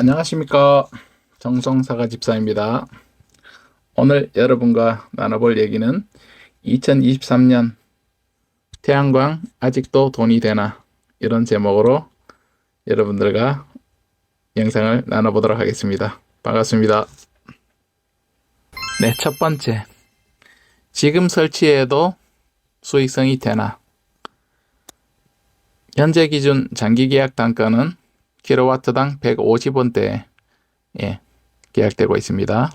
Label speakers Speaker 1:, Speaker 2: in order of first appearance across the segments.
Speaker 1: 안녕하십니까 정성사가 집사입니다. 오늘 여러분과 나눠볼 얘기는 2023년 태양광 아직도 돈이 되나 이런 제목으로 여러분들과 영상을 나눠보도록 하겠습니다. 반갑습니다. 네, 첫 번째. 지금 설치해도 수익성이 되나? 현재 기준 장기 계약 단가는 킬로와트당 150원대에 예, 계약되고 있습니다.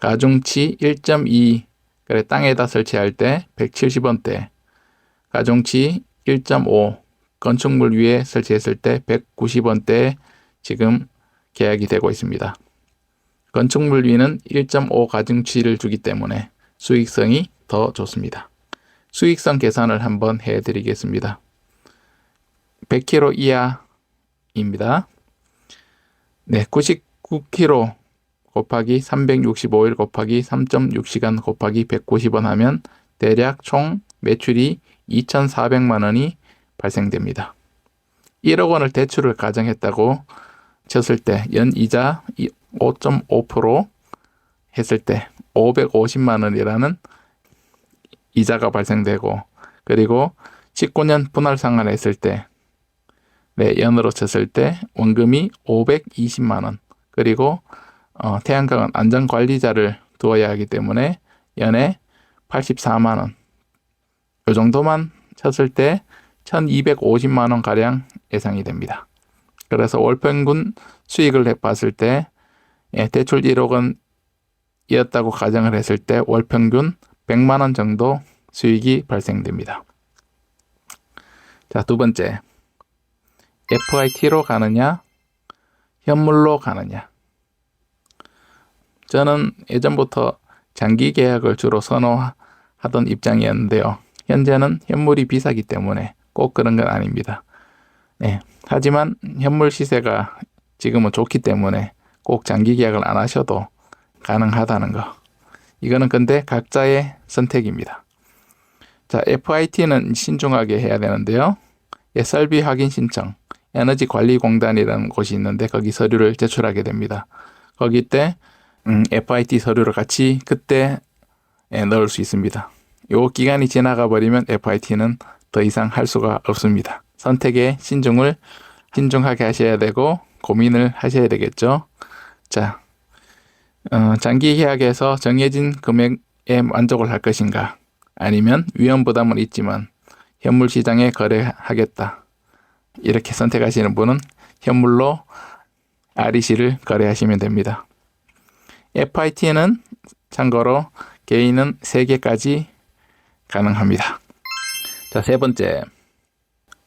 Speaker 1: 가중치 1.2 그래 땅에다 설치할 때 170원대, 가중치 1.5 건축물 위에 설치했을 때 190원대 지금 계약이 되고 있습니다. 건축물 위는 1.5 가중치를 주기 때문에 수익성이 더 좋습니다. 수익성 계산을 한번 해드리겠습니다. 100kg 이하 입니다. 네, 99kg 곱하기 365일 곱하기 3.6시간 곱하기 190원 하면 대략 총 매출이 2,400만 원이 발생됩니다. 1억 원을 대출을 가정했다고 쳤을 때 연 이자 5.5% 했을 때 550만 원이라는 이자가 발생되고 그리고 19년 분할 상환했을 때 네, 연으로 쳤을 때 원금이 520만 원 그리고 어, 태양광은 안전 관리자를 두어야 하기 때문에 연에 84만 원. 이 정도만 쳤을 때 1250만 원 가량 예상이 됩니다. 그래서 월 평균 수익을 봤을 때 예, 대출 1억 원이었다고 가정을 했을 때 월 평균 100만 원 정도 수익이 발생됩니다. 자, 두 번째. FIT로 가느냐, 현물로 가느냐. 저는 예전부터 장기 계약을 주로 선호하던 입장이었는데요. 현재는 현물이 비싸기 때문에 꼭 그런 건 아닙니다. 네. 하지만 현물 시세가 지금은 좋기 때문에 꼭 장기 계약을 안 하셔도 가능하다는 거. 이거는 근데 각자의 선택입니다. 자, FIT는 신중하게 해야 되는데요. SRB 확인 신청, 에너지 관리 공단이라는 곳이 있는데 거기 서류를 제출하게 됩니다. 거기 때 음, FIT 서류를 같이 그때 예, 넣을 수 있습니다. 요 기간이 지나가 버리면 FIT는 더 이상 할 수가 없습니다. 선택에 신중을 신중하게 하셔야 되고 고민을 하셔야 되겠죠. 자, 어, 장기 계약에서 정해진 금액에 만족을 할 것인가? 아니면 위험 부담은 있지만 현물 시장에 거래하겠다. 이렇게 선택하시는 분은 현물로 REC를 거래하시면 됩니다. FIT는 참고로 개인은 3개까지 가능합니다. 자, 세 번째.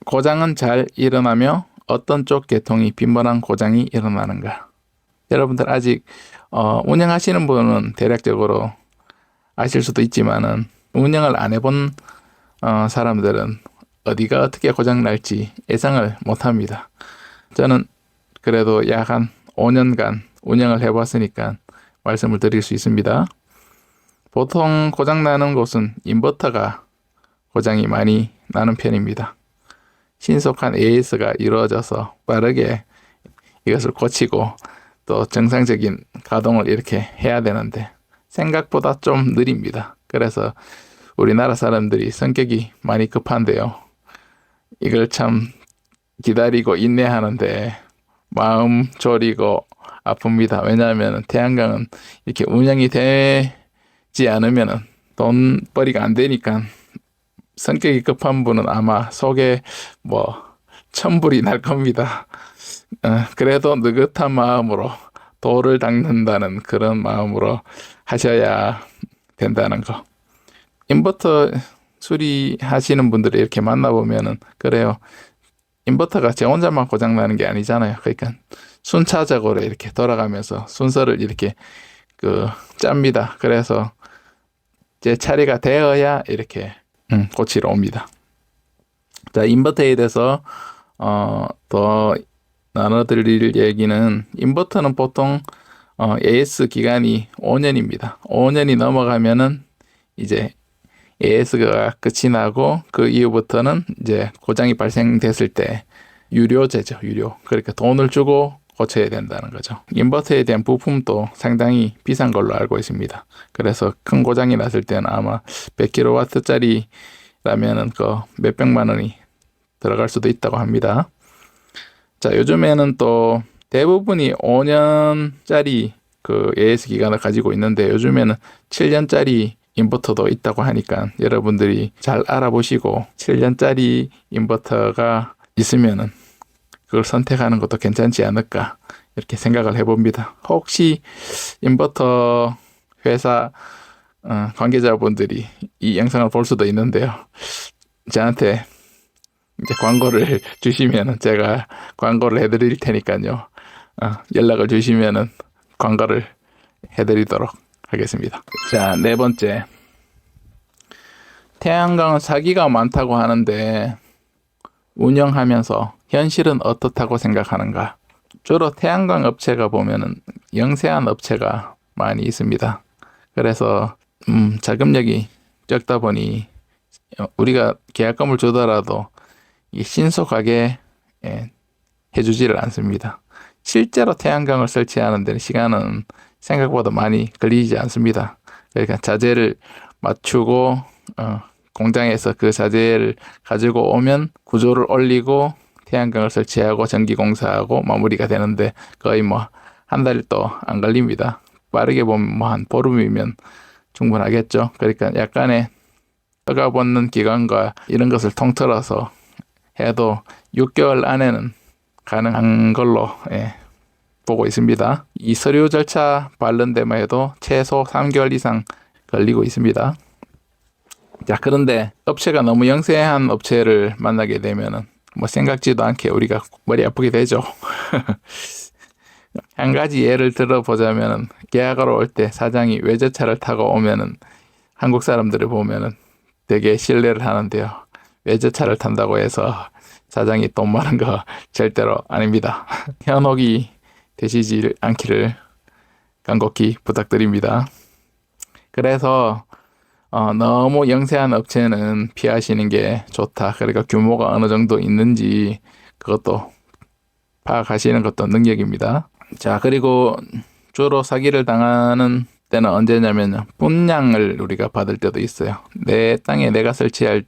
Speaker 1: 고장은 잘 일어나며 어떤 쪽 계통이 빈번한 고장이 일어나는가? 여러분들 아직 어, 운영하시는 분은 대략적으로 아실 수도 있지만은 운영을 안 해본 어, 사람들은 어디가 어떻게 고장 날지 예상을 못 합니다. 저는 그래도 약 한 5년간 운영을 해봤으니까 말씀을 드릴 수 있습니다. 보통 고장 나는 곳은 인버터가 고장이 많이 나는 편입니다. 신속한 AS가 이루어져서 빠르게 이것을 고치고 또 정상적인 가동을 이렇게 해야 되는데 생각보다 좀 느립니다. 그래서 우리나라 사람들이 성격이 많이 급한데요. 이걸 참 기다리고 인내하는데 마음 졸이고 아픕니다. 왜냐하면 태양광은 이렇게 운영이 되지 않으면 돈벌이가 안 되니까 성격이 급한 분은 아마 속에 뭐 천불이 날 겁니다. 어, 그래도 느긋한 마음으로 돌을 닦는다는 그런 마음으로 하셔야 된다는 거. 인버터 수리하시는 분들을 이렇게 만나보면은 그래요. 인버터가 제 혼자만 고장나는 게 아니잖아요. 그러니까 순차적으로 이렇게 돌아가면서 순서를 이렇게 그 짭니다. 그래서 제 차례가 되어야 이렇게 음, 고치러 옵니다. 자, 인버터에 대해서 어, 더 나눠드릴 얘기는 인버터는 보통 어, AS 기간이 5년입니다. 5년이 넘어가면은 이제 AS가 끝이 나고 그 이후부터는 이제 고장이 발생됐을 때 유료제죠, 유료. 그러니까 돈을 주고 고쳐야 된다는 거죠. 인버터에 대한 부품도 상당히 비싼 걸로 알고 있습니다. 그래서 큰 고장이 났을 때는 아마 100kW짜리라면은 그 몇백만 원이 들어갈 수도 있다고 합니다. 자, 요즘에는 또 대부분이 5년짜리 그 AS 기간을 가지고 있는데 요즘에는 7년짜리 인버터도 있다고 하니까 여러분들이 잘 알아보시고 7년짜리 인버터가 있으면은 그걸 선택하는 것도 괜찮지 않을까 이렇게 생각을 해봅니다. 혹시 인버터 회사 어, 관계자분들이 이 영상을 볼 수도 있는데요. 저한테 이제 광고를 주시면은 제가 광고를 해드릴 테니까요. 어, 연락을 주시면은 광고를 해드리도록 하겠습니다. 자, 네 번째. 태양광은 사기가 많다고 하는데 운영하면서 현실은 어떻다고 생각하는가? 주로 태양광 업체가 보면은 영세한 업체가 많이 있습니다. 그래서 음, 자금력이 적다 보니 어, 우리가 계약금을 주더라도 이 신속하게 예, 해주지를 않습니다. 실제로 태양광을 설치하는 데는 시간은 생각보다 많이 걸리지 않습니다. 그러니까 자재를 맞추고 어, 공장에서 그 자재를 가지고 오면 구조를 올리고 태양광을 설치하고 전기 공사하고 마무리가 되는데 거의 뭐 한 달도 안 걸립니다. 빠르게 보면 뭐 한 보름이면 충분하겠죠. 그러니까 약간의 떠가붙는 기간과 이런 것을 통틀어서 해도 6개월 안에는 가능한 걸로 예, 보고 있습니다. 이 서류 절차 데만 해도 최소 3개월 이상 걸리고 있습니다. 자, 그런데 업체가 너무 영세한 업체를 만나게 되면은 뭐 생각지도 않게 우리가 머리 아프게 되죠. 한 가지 예를 들어보자면은 계약하러 올 때 사장이 외제차를 타고 오면은 한국 사람들을 보면은 되게 신뢰를 하는데요. 외제차를 탄다고 해서 사장이 돈 많은 거 절대로 아닙니다. 현혹이 되시지 않기를 간곡히 부탁드립니다. 그래서 어, 너무 영세한 업체는 피하시는 게 좋다. 그러니까 규모가 어느 정도 있는지 그것도 파악하시는 것도 능력입니다. 자, 그리고 주로 사기를 당하는 때는 언제냐면 분양을 우리가 받을 때도 있어요. 내 땅에 내가 설치할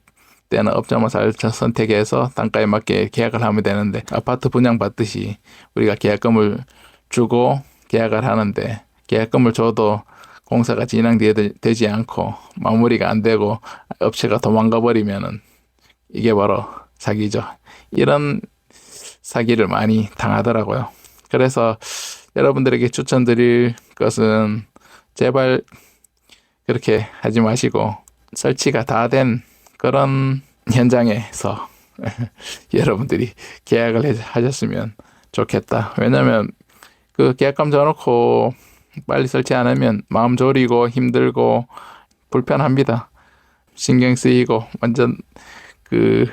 Speaker 1: 때는 업자만 잘 선택해서 단가에 맞게 계약을 하면 되는데 아파트 분양 받듯이 우리가 계약금을 주고 계약을 하는데 계약금을 줘도 공사가 진행되지 않고 마무리가 안 되고 업체가 도망가 버리면은 이게 바로 사기죠. 이런 사기를 많이 당하더라고요. 그래서 여러분들에게 추천드릴 것은 제발 그렇게 하지 마시고 설치가 다된 그런 현장에서 여러분들이 계약을 하셨으면 좋겠다. 왜냐면 그 계약금 줘놓고 빨리 설치 안 하면 마음 졸이고 힘들고 불편합니다. 신경 쓰이고 완전 그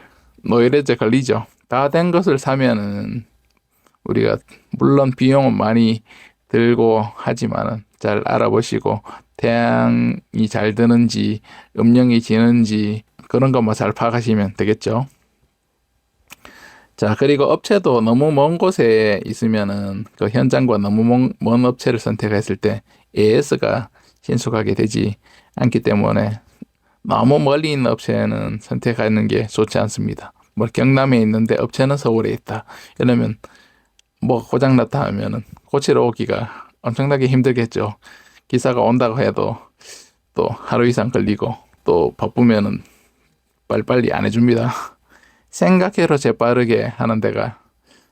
Speaker 1: 노이로제 걸리죠. 다 된 것을 사면은 우리가 물론 비용은 많이 들고 하지만은 잘 알아보시고 태양이 잘 드는지 음영이 지는지 그런 것만 잘 파악하시면 되겠죠. 자, 그리고 업체도 너무 먼 곳에 있으면은 그 현장과 너무 먼, 먼 업체를 선택했을 때 AS가 신속하게 되지 않기 때문에 너무 멀리 있는 업체는 선택하는 게 좋지 않습니다. 뭐 경남에 있는데 업체는 서울에 있다. 이러면 뭐 고장 났다 하면은 고치러 오기가 엄청나게 힘들겠죠. 기사가 온다고 해도 또 하루 이상 걸리고 또 바쁘면은 빨리빨리 안 해줍니다. 생각해로 재빠르게 하는 데가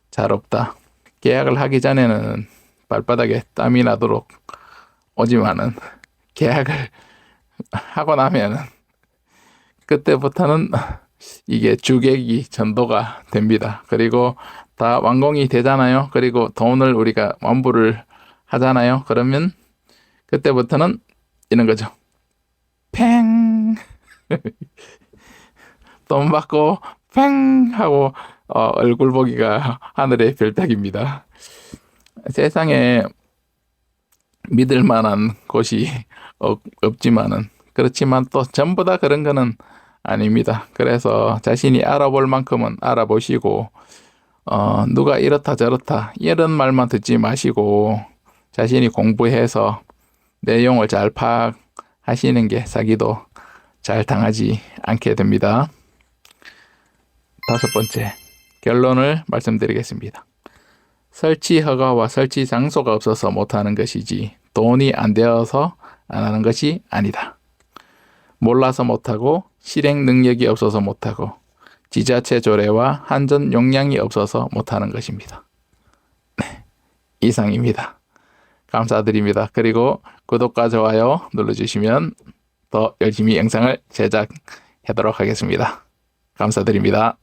Speaker 1: 잘 없다. 계약을 하기 전에는 발바닥에 땀이 나도록 오지만은 계약을 하고 나면은 그때부터는 이게 주객이 전도가 됩니다. 그리고 다 완공이 되잖아요. 그리고 돈을 우리가 완부를 하잖아요. 그러면 그때부터는 이런 거죠. 팽! 돈 받고 팽! 하고 어, 얼굴 보기가 하늘의 별따기입니다. 세상에 믿을 만한 곳이 없지만은 그렇지만 또 전부 다 그런 거는 아닙니다. 그래서 자신이 알아볼 만큼은 알아보시고 어, 누가 이렇다 저렇다 이런 말만 듣지 마시고 자신이 공부해서 내용을 잘 파악하시는 게 사기도 잘 당하지 않게 됩니다. 다섯 번째, 결론을 말씀드리겠습니다. 설치 허가와 설치 장소가 없어서 못하는 것이지 돈이 안 되어서 안 하는 것이 아니다. 몰라서 못하고 실행 능력이 없어서 못하고 지자체 조례와 한전 용량이 없어서 못하는 것입니다. 네, 이상입니다. 감사드립니다. 그리고 구독과 좋아요 눌러주시면 더 열심히 영상을 제작하도록 하겠습니다. 감사드립니다.